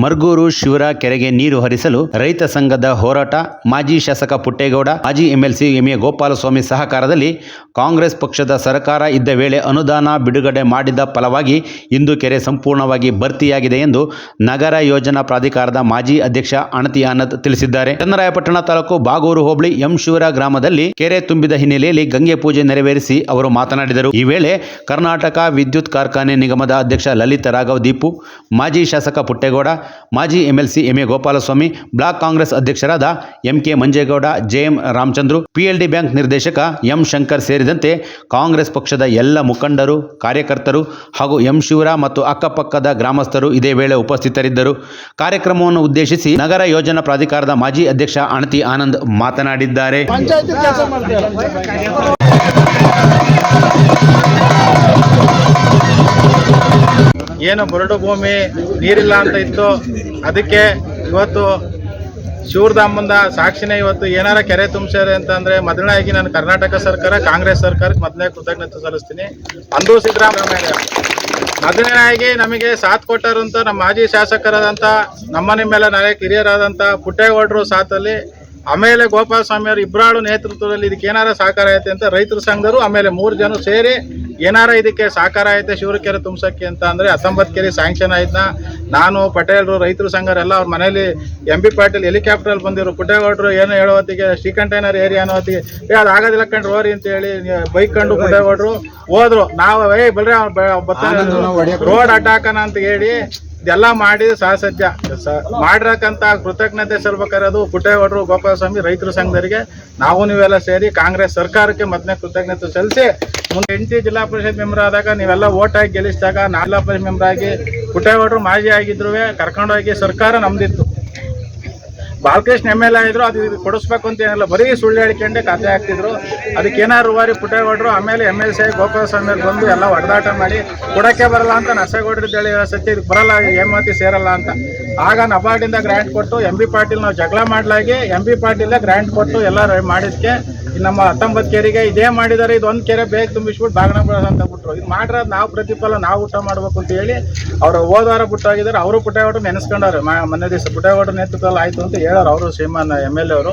ಮರ್ಗೂರು ಶಿವರ ಕೆರೆಗೆ ನೀರು ಹರಿಸಲು ರೈತ ಸಂಘದ ಹೋರಾಟ, ಮಾಜಿ ಶಾಸಕ ಪುಟ್ಟೇಗೌಡ, ಮಾಜಿ ಎಂಎಲ್ಸಿ ಎಂಎ ಗೋಪಾಲಸ್ವಾಮಿ ಸಹಕಾರದಲ್ಲಿ ಕಾಂಗ್ರೆಸ್ ಪಕ್ಷದ ಸರ್ಕಾರ ಇದ್ದ ವೇಳೆ ಅನುದಾನ ಬಿಡುಗಡೆ ಮಾಡಿದ ಫಲವಾಗಿ ಇಂದು ಕೆರೆ ಸಂಪೂರ್ಣವಾಗಿ ಭರ್ತಿಯಾಗಿದೆ ಎಂದು ನಗರ ಯೋಜನಾ ಪ್ರಾಧಿಕಾರದ ಮಾಜಿ ಅಧ್ಯಕ್ಷ ಅಣತಿ ಆನಂದ್ ತಿಳಿಸಿದ್ದಾರೆ. ಚನ್ನರಾಯಪಟ್ಟಣ ತಾಲೂಕು ಬಾಗೂರು ಹೋಬಳಿ ಎಂ ಶಿವರ ಗ್ರಾಮದಲ್ಲಿ ಕೆರೆ ತುಂಬಿದ ಹಿನ್ನೆಲೆಯಲ್ಲಿ ಗಂಗೆ ಪೂಜೆ ನೆರವೇರಿಸಿ ಅವರು ಮಾತನಾಡಿದರು. ಈ ವೇಳೆ ಕರ್ನಾಟಕ ವಿದ್ಯುತ್ ಕಾರ್ಖಾನೆ ನಿಗಮದ ಅಧ್ಯಕ್ಷ ಲಲಿತ ರಾಘವ್ ದೀಪು, ಮಾಜಿ ಶಾಸಕ ಪುಟ್ಟೇಗೌಡ ಮಾಜಿ MLC MA Gopalaswamy, block Congress ಅಧ್ಯಕ್ಷರಾದ MK Manjegowda JM Ramachandru PLD bank ನಿರ್ದೇಶಕ ಎಂ ಶಂಕರ್ ಸೇರಿದಂತೆ ಕಾಂಗ್ರೆಸ್ ಪಕ್ಷದ ಎಲ್ಲ ಮುಖಂಡರು, ಕಾರ್ಯಕರ್ತರು ಹಾಗೂ ಎಂ ಶಿವರ ಮತ್ತು ಅಕ್ಕಪಕ್ಕದ ಗ್ರಾಮಸ್ಥರು ಇದೇ ವೇಳೆ ಉಪಸ್ಥಿತರಿದ್ದರು. ಕಾರ್ಯಕ್ರಮವನ್ನು ಉದ್ದೇಶಿಸಿ ನಗರ ಯೋಜನಾ ಪ್ರಾಧಿಕಾರದ ಮಾಜಿ ಅಧ್ಯಕ್ಷ ಅಣತಿ ಆನಂದ್ ಮಾತನಾಡಿದ್ದಾರೆ. ಏನು ಬರಡು ಭೂಮಿ ನೀರಿಲ್ಲ ಅಂತ ಇತ್ತು. ಅದಕ್ಕೆ ಇವತ್ತು ಶಿವರ್ಧಾಮಂದ ಸಾಕ್ಷಿನೇ ಇವತ್ತು ಏನಾರ ಕೆರೆ ತುಂಬಿಸ್ಯಾರೆ ಅಂತ ಅಂದ್ರೆ ಮೊದಲನೇದಾಗಿ ನಾನು ಕರ್ನಾಟಕ ಸರ್ಕಾರ, ಕಾಂಗ್ರೆಸ್ ಸರ್ಕಾರಕ್ಕೆ ಮೊದಲನೇ ಕೃತಜ್ಞತೆ ಸಲ್ಲಿಸ್ತೀನಿ. ಅಂದು ಸಿದ್ದರಾಮಯ್ಯ. ಮೊದಲನೇ ನಮಗೆ ಸಾಥ್ ಕೊಟ್ಟರು ಅಂತ ನಮ್ಮ ಮಾಜಿ ಶಾಸಕರಾದಂಥ ನಮ್ಮನೆ ಮೇಲೆ ನಾಳೆ ಹಿರಿಯರಾದಂಥ ಪುಟ್ಟೇಗೌಡರು ಸಾಥಲ್ಲಿ ಆಮೇಲೆ ಗೋಪಾಲ ಸ್ವಾಮಿ ಅವರು ಇಬ್ಬರಾಳು ನೇತೃತ್ವದಲ್ಲಿ ಇದಕ್ಕೆ ಏನಾರ ಸಹಕಾರ ಐತೆ ಅಂತ ರೈತರ ಸಂಘರು ಆಮೇಲೆ ಮೂರು ಜನ ಸೇರಿ ಏನಾರ ಇದಕ್ಕೆ ಸಹಕಾರ ಐತೆ ಶಿವರಕೆರೆ ತುಂಬಸಕ್ಕೆ ಅಂತ ಅಂದರೆ ಹತ್ತೊಂಬತ್ತು ಕೆರೆ ಸ್ಯಾಂಕ್ಷನ್ ಆಯ್ತಾ ನಾನು ಪಟೇಲ್ರು ರೈತರ ಸಂಘರೆಲ್ಲ ಅವ್ರ ಮನೇಲಿ ಎಂ ಬಿ ಪಾಟೀಲ್ ಹೆಲಿಕಾಪ್ಟರ್ ಬಂದಿರು. ಪುಟ್ಟೇಗೌಡರು ಏನು ಹೇಳೋ ಹೊತ್ತಿಗೆ ಶ್ರೀ ಕಂಟೈನರ್ ಏರಿಯಾ ಅನ್ನೋತ್ತಿಗೆ ಏ ಅದು ಆಗೋದಿಲ್ಲ ಕಂಡು ಹೋರಿ ಅಂತ ಹೇಳಿ ಬೈಕ್ ಕಂಡು ಪುಟ್ಟೇಗೌಡರು ಹೋದ್ರು. ನಾವು ಏ ಬಲ್ರಿ ರೋಡ್ ಅಟ್ಟಾಕನ ಅಂತ ಹೇಳಿ ಇದೆಲ್ಲ ಮಾಡಿ ಸಹಸಜ್ಜ. ಮಾಡಿರಕ್ಕಂತ ಕೃತಜ್ಞತೆ ಸಲ್ಬೇಕಾರದು ಪುಟ್ಟೇಗೌಡರು, ಗೋಪಾಲಸ್ವಾಮಿ, ರೈತರ ಸಂಘದವರಿಗೆ. ನಾವು ನೀವೆಲ್ಲ ಸೇರಿ ಕಾಂಗ್ರೆಸ್ ಸರ್ಕಾರಕ್ಕೆ ಮೊದಲನೇ ಕೃತಜ್ಞತೆ ಸಲ್ಲಿಸಿ, ಮುಂದೆ ಎಂಟಿ ಜಿಲ್ಲಾ ಪರಿಷತ್ ಮೆಂಬರ್ ಆದಾಗ ನೀವೆಲ್ಲ ಓಟ್ ಹಾಕಿ ಗೆಲ್ಲಿಸಿದಾಗ ನಾ ಜಿಲ್ಲಾ ಪರಿಷತ್ ಮೆಂಬರ್ ಆಗಿ ಪುಟ್ಟೇಗೌಡರು ಮಾಜಿ ಆಗಿದ್ರು ಕರ್ಕೊಂಡೋಗಿ ಸರ್ಕಾರ ನಮ್ದಿತ್ತು. ಬಾಲಕೃಷ್ಣ ಎಂ ಎಲ್ ಎ ಇದ್ರು, ಅದು ಕೊಡಿಸ್ಬೇಕು ಅಂತ ಏನಿಲ್ಲ. ಬರೀ ಸುಳ್ಳು ಹೇಳಿಕೊಂಡೆ ಕತೆ ಹಾಕ್ತಿದ್ರು. ಅದಕ್ಕೆ ಏನಾರು ವಾರಿ ಪುಟ್ಟೇಗೌಡರು, ಆಮೇಲೆ ಎಂ ಎಲ್ ಸಿ ಗೋಪಾಲಸ್ವಾಮಿ ಅವ್ರು ಬಂದು ಎಲ್ಲ ಹೊಡೆದಾಟ ಮಾಡಿ, ಕೊಡಕ್ಕೆ ಬರಲ್ಲ ಅಂತ ನಸೇಗೌಡರು ಹೇಳಿ ಸತ್ಯ, ಇದಕ್ಕೆ ಬರಲ್ಲ ಹೇಮಾವತಿ ಸೇರಲ್ಲ ಅಂತ. ಆಗ ನಬಾರ್ಡಿಂದ ಗ್ರ್ಯಾಂಟ್ ಕೊಟ್ಟು ಎಂ ಬಿ ಪಾಟೀಲ್ ನಾವು ಜಗಳ ಮಾಡಲಾಗಿ ಎಂ ಬಿ ಪಾಟೀಲೇ ಗ್ರ್ಯಾಂಟ್ ಕೊಟ್ಟು ಎಲ್ಲ ಈ ನಮ್ಮ ಹತ್ತೊಂಬತ್ತು ಕೆರೆಗೆ ಇದೇ ಮಾಡಿದ್ದಾರೆ ಇದು ಒಂದು ಕೆರೆ ಬೇಗ ತುಂಬಿಸ್ಬಿಟ್ಟು ಬಾಗಣ ಬಿಡೋದು ಅಂತ ಬಿಟ್ರು ಇದು ಮಾಡಿರೋದು ನಾವು ಪ್ರತಿಫಲ, ನಾವು ಊಟ ಮಾಡ್ಬೇಕು ಅಂತ ಹೇಳಿ ಅವ್ರು ಹೋದವಾರ ಬಿಟ್ಟೋಗಿದ್ದಾರೆ ಅವರು ಪುಟ್ಟೇಗೌಡರು ನೆನೆಸ್ಕೊಂಡವ್ರೆ. ಮೊನ್ನೆ ದಿವಸ ಪುಟ್ಟೇಗೌಡರು ನೇತೃತ್ವದಲ್ಲಿ ಆಯ್ತು ಅಂತ ಹೇಳೋರು ಅವರು, ಶ್ರೀಮಾನ್, ಎಂ ಎಲ್ ಎ ಅವರು.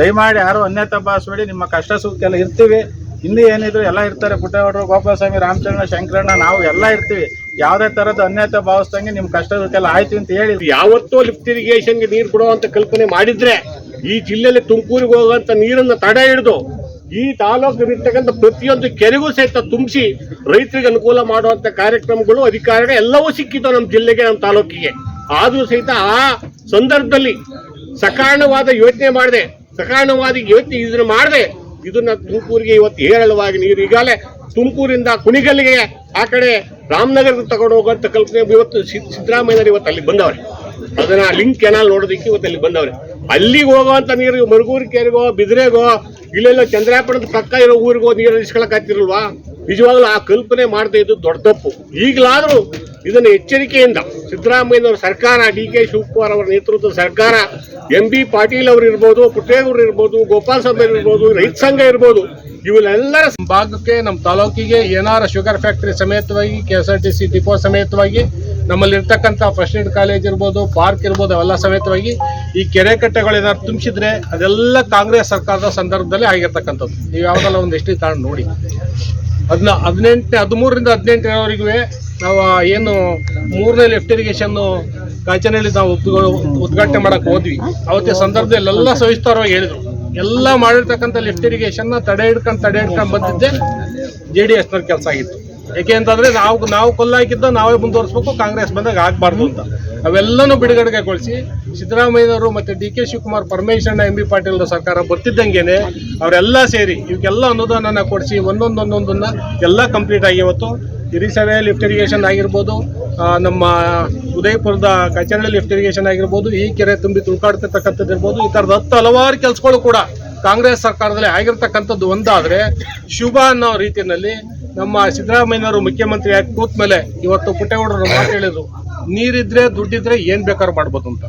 ದಯಮಾಡಿ ಯಾರು ಅನ್ಯ ತಪಾಸಬೇಡಿ ನಿಮ್ಮ ಕಷ್ಟ ಸುಖಕ್ಕೆಲ್ಲ ಇರ್ತೀವಿ. ಹಿಂದೆ ಏನಿದ್ರು ಎಲ್ಲ ಇರ್ತಾರೆ, ಪುಟ್ಟೇಗೌಡರು, ಗೋಪಾಲಸ್ವಾಮಿ, ರಾಮಚಂದ್ರ, ಶಂಕರಣ್ಣ, ನಾವು ಎಲ್ಲ ಇರ್ತೀವಿ. ಯಾವುದೇ ತರದ ಅನ್ಯತೆ ಭಾವಿಸ್ದಂಗೆ ನಿಮ್ಮ ಕಷ್ಟ ಆಯ್ತು ಅಂತ ಹೇಳಿ. ಯಾವತ್ತೂ ಲಿಫ್ಟ್ ಇರಿಗೇಷನ್ಗೆ ನೀರು ಕೊಡುವಂತ ಕಲ್ಪನೆ ಮಾಡಿದ್ರೆ ಈ ಜಿಲ್ಲೆಯಲ್ಲಿ ತುಮಕೂರಿಗೆ ಹೋಗುವಂತ ನೀರನ್ನು ತಡೆ ಹಿಡಿದು ಈ ತಾಲೂಕಿನಿರ್ತಕ್ಕಂಥ ಪ್ರತಿಯೊಂದು ಕೆರೆಗೂ ಸಹಿತ ತುಂಬಿಸಿ ರೈತರಿಗೆ ಅನುಕೂಲ ಮಾಡುವಂತ ಕಾರ್ಯಕ್ರಮಗಳು ಅಧಿಕಾರಿಗಳು ಎಲ್ಲವೂ ಸಿಕ್ಕಿತ್ತು ನಮ್ಮ ಜಿಲ್ಲೆಗೆ, ನಮ್ಮ ತಾಲೂಕಿಗೆ. ಆದರೂ ಸಹಿತ ಆ ಸಂದರ್ಭದಲ್ಲಿ ಸಕಾರಣವಾದ ಯೋಚನೆ ಮಾಡಿದೆ. ಸಕಾರಣವಾದ ಯೋಚನೆ ಇದನ್ನ ಮಾಡಿದೆ. ಇದನ್ನ ತುಮಕೂರಿಗೆ ಇವತ್ತು ಹೇರಳವಾಗಿ ನೀರು ಈಗಾಗಲೇ ತುಮಕೂರಿಂದ ಕುಣಿಗಲ್ಲಿಗೆ ಆ ಕಡೆ ರಾಮನಗರಕ್ಕೆ ತಗೊಂಡು ಹೋಗುವಂತ ಕಲ್ಪನೆ ಇವತ್ತು ಸಿದ್- ಸಿದ್ದರಾಮಯ್ಯನವರು ಇವತ್ತು ಅಲ್ಲಿ ಬಂದವ್ರೆ. ಅದನ್ನ ಲಿಂಕ್ ಕೆನಾಲ್ ನೋಡೋದಕ್ಕೆ ಇವತ್ತು ಅಲ್ಲಿ ಬಂದವ್ರೆ. ಅಲ್ಲಿಗೆ ಹೋಗುವಂತ ನೀರು ಮರುಗೂರು ಕೆರೆಗೋ, ಬಿದಿರೆಗೋ, ಇಲ್ಲೆಲ್ಲ ಚಂದ್ರಾಪುರದ ಪಕ್ಕ ಇರೋ ಊರಿಗೋ ನೀರು ಇಸ್ಕೊಳಕ್ಕಾಗ್ತಿರಲ್ವಾ ನಿಜವಾಗ್ಲೂ ಆ ಕಲ್ಪನೆ ಮಾಡದೇ ಇದ್ದು ದೊಡ್ಡ ತಪ್ಪು. ಈಗಲಾದರೂ ಇದನ್ನು ಎಚ್ಚರಿಕೆಯಿಂದ ಸಿದ್ದರಾಮಯ್ಯನವರ ಸರ್ಕಾರ ಡಿ ಕೆ ಶಿವಕುಮಾರ್ ಅವರ ನೇತೃತ್ವದ ಸರ್ಕಾರ ಎಂ ಬಿ ಪಾಟೀಲ್ ಅವರು ಇರ್ಬೋದು, ಪುಟ್ಟೇಗೌಡರು ಇರ್ಬೋದು, ಗೋಪಾಲ್ ಸ್ವಾಮಿ ಇರ್ಬೋದು, ರೈತ ಸಂಘ ಇರ್ಬೋದು ಇವೆಲ್ಲರ ಭಾಗಕ್ಕೆ ನಮ್ಮ ತಾಲೂಕಿಗೆ ಏನಾರ ಶುಗರ್ ಫ್ಯಾಕ್ಟರಿ ಸಮೇತವಾಗಿ, K S R T C depot ಸಮೇತವಾಗಿ, ನಮ್ಮಲ್ಲಿರ್ತಕ್ಕಂಥ ಫಸ್ಟ್ ಏಡ್ ಕಾಲೇಜ್ ಇರ್ಬೋದು, ಪಾರ್ಕ್ ಇರ್ಬೋದು, ಅವೆಲ್ಲ ಸಮೇತವಾಗಿ ಈ ಕೆರೆ ಕಟ್ಟೆಗಳು ಏನಾದ್ರು ತುಂಬಿಸಿದ್ರೆ ಅದೆಲ್ಲ ಕಾಂಗ್ರೆಸ್ ಸರ್ಕಾರದ ಸಂದರ್ಭದಲ್ಲಿ ಆಗಿರ್ತಕ್ಕಂಥದ್ದು. ನೀವು ಯಾವುದಲ್ಲ ಒಂದು ಎಷ್ಟಿ ತಗೊಂಡು ನೋಡಿ. ಅದನ್ನ ಹದಿನೆಂಟನೇ, ಹದಿಮೂರರಿಂದ ಹದಿನೆಂಟರವರೆಗೂ ನಾವು ಏನು ಮೂರನೇ ಲೆಫ್ಟ್ ಇರಿಗೇಷನ್ ಕಾಚನಹಳ್ಳಿ ನಾವು ಉದ್ಘ- ಉದ್ಘಾಟನೆ ಮಾಡಕ್ ಹೋದ್ವಿ. ಅವತ್ತಿನ ಸಂದರ್ಭದಲ್ಲಿ ಎಲ್ಲ ಸವಿಸ್ತಾರವಾಗಿ ಹೇಳಿದ್ರು. ಎಲ್ಲ ಮಾಡಿರ್ತಕ್ಕಂಥ ಲೆಫ್ಟ್ ಇರಿಗೇಷನ್ನ ತಡೆ ಹಿಡ್ಕೊಂಡು ತಡೆ ಹಿಡ್ಕೊಂಡು ಬಂದಿದ್ದೆ ಜೆ ಡಿ ಎಸ್ನ ಕೆಲಸ ಆಗಿತ್ತು. ಯಾಕೆ ಅಂತಂದ್ರೆ ನಾವು ನಾವು ಕೊಲ್ಲಾಕಿದ್ದ ನಾವೇ ಮುಂದುವರಿಸ್ಬೇಕು, ಕಾಂಗ್ರೆಸ್ ಬಂದಾಗ ಆಗಬಾರ್ದು ಅಂತ. ಅವೆಲ್ಲನೂ ಬಿಡುಗಡೆಗೊಳಿಸಿ ಸಿದ್ದರಾಮಯ್ಯನವರು ಮತ್ತೆ ಡಿ ಕೆ ಶಿವಕುಮಾರ್ ಪರಮೇಶ್ವರಣ್ಣ, ಎಂ ಬಿ ಪಾಟೀಲ್ ಸರ್ಕಾರ ಬರ್ತಿದ್ದಂಗೆನೆ ಅವರೆಲ್ಲ ಸೇರಿ ಇವಕ್ಕೆಲ್ಲ ಅನುದಾನನ ಕೊಡಿಸಿ ಒಂದೊಂದು ಒಂದೊಂದನ್ನ ಎಲ್ಲ ಕಂಪ್ಲೀಟ್ ಆಗಿ ಇವತ್ತು ಹಿರಿಸವೆ ಲಿಫ್ಟ್ ಇರಿಗೇಷನ್ ಆಗಿರ್ಬೋದು ನಮ್ಮ ಉದಯಪುರದ ಕಚೇರಿ ಲಿಫ್ಟ್ ಇರಿಗೇಷನ್ ಆಗಿರ್ಬೋದು, ಈ ಕೆರೆ ತುಂಬಿ ತುಳ್ಕಾಡ್ತಿರ್ತಕ್ಕಂಥದ್ದು ಇರ್ಬೋದು, ಈ ಥರದ ಹತ್ತು ಹಲವಾರು ಕೆಲಸಗಳು ಕೂಡ ಕಾಂಗ್ರೆಸ್ ಸರ್ಕಾರದಲ್ಲಿ ಆಗಿರ್ತಕ್ಕಂಥದ್ದು ಒಂದಾದರೆ ಶುಭ ಅನ್ನೋ ರೀತಿಯಲ್ಲಿ ನಮ್ಮ ಸಿದ್ದರಾಮಯ್ಯನವರು ಮುಖ್ಯಮಂತ್ರಿಯಾಗಿ ಕೂತ ಮೇಲೆ ಇವತ್ತು ಪುಟ್ಟೇಗೌಡರು ಮಾತು ಹೇಳಿದ್ರು. ನೀರಿದ್ರೆ, ದುಡ್ಡಿದ್ರೆ ಏನ್ ಬೇಕಾದ್ರೂ ಮಾಡ್ಬೋದು ಅಂತ.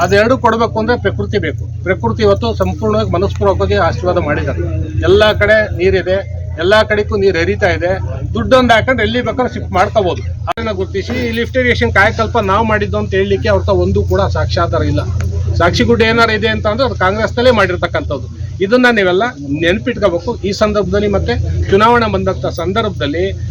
ಅದೆರಡು ಕೊಡಬೇಕು ಅಂದ್ರೆ ಪ್ರಕೃತಿ ಬೇಕು. ಪ್ರಕೃತಿ ಇವತ್ತು ಸಂಪೂರ್ಣವಾಗಿ ಮನಸ್ಪೂರ್ವಕವಾಗಿ ಆಶೀರ್ವಾದ ಮಾಡಿದ್ದಾರೆ. ಎಲ್ಲಾ ಕಡೆ ನೀರಿದೆ, ಎಲ್ಲಾ ಕಡೆಗೂ ನೀರು ಹರಿತಾ ಇದೆ. ದುಡ್ಡೊಂದು ಹಾಕೊಂಡು ಎಲ್ಲಿ ಬೇಕಾದ್ರೂ ಶಿಫ್ಟ್ ಮಾಡ್ಕೋಬಹುದು ಅದನ್ನ ಗುರುತಿಸಿ, ಈ ಲಿಫ್ಟ್ ಇರಿಗೇಷನ್ ಕಾಯಕಲ್ಪ ನಾವು ಮಾಡಿದ್ದು ಅಂತ ಹೇಳಲಿಕ್ಕೆ ಅವ್ರ ಒಂದು ಕೂಡ ಸಾಕ್ಷಾಧಾರ ಇಲ್ಲ. ಸಾಕ್ಷಿ ಸಾಕ್ಷಿಗುಡ್ಡ ಏನಾರು ಇದೆ ಅಂತ ಅಂದ್ರೆ ಅದು ಕಾಂಗ್ರೆಸ್ನಲ್ಲೇ ಮಾಡಿರ್ತಕ್ಕಂಥದ್ದು. ಇದನ್ನ ನೀವೆಲ್ಲ ನೆನಪಿಟ್ಕೋಬೇಕು. ಈ ಸಂದರ್ಭದಲ್ಲಿ ಮತ್ತೆ ಚುನಾವಣೆ ಬಂದಂತ ಸಂದರ್ಭದಲ್ಲಿ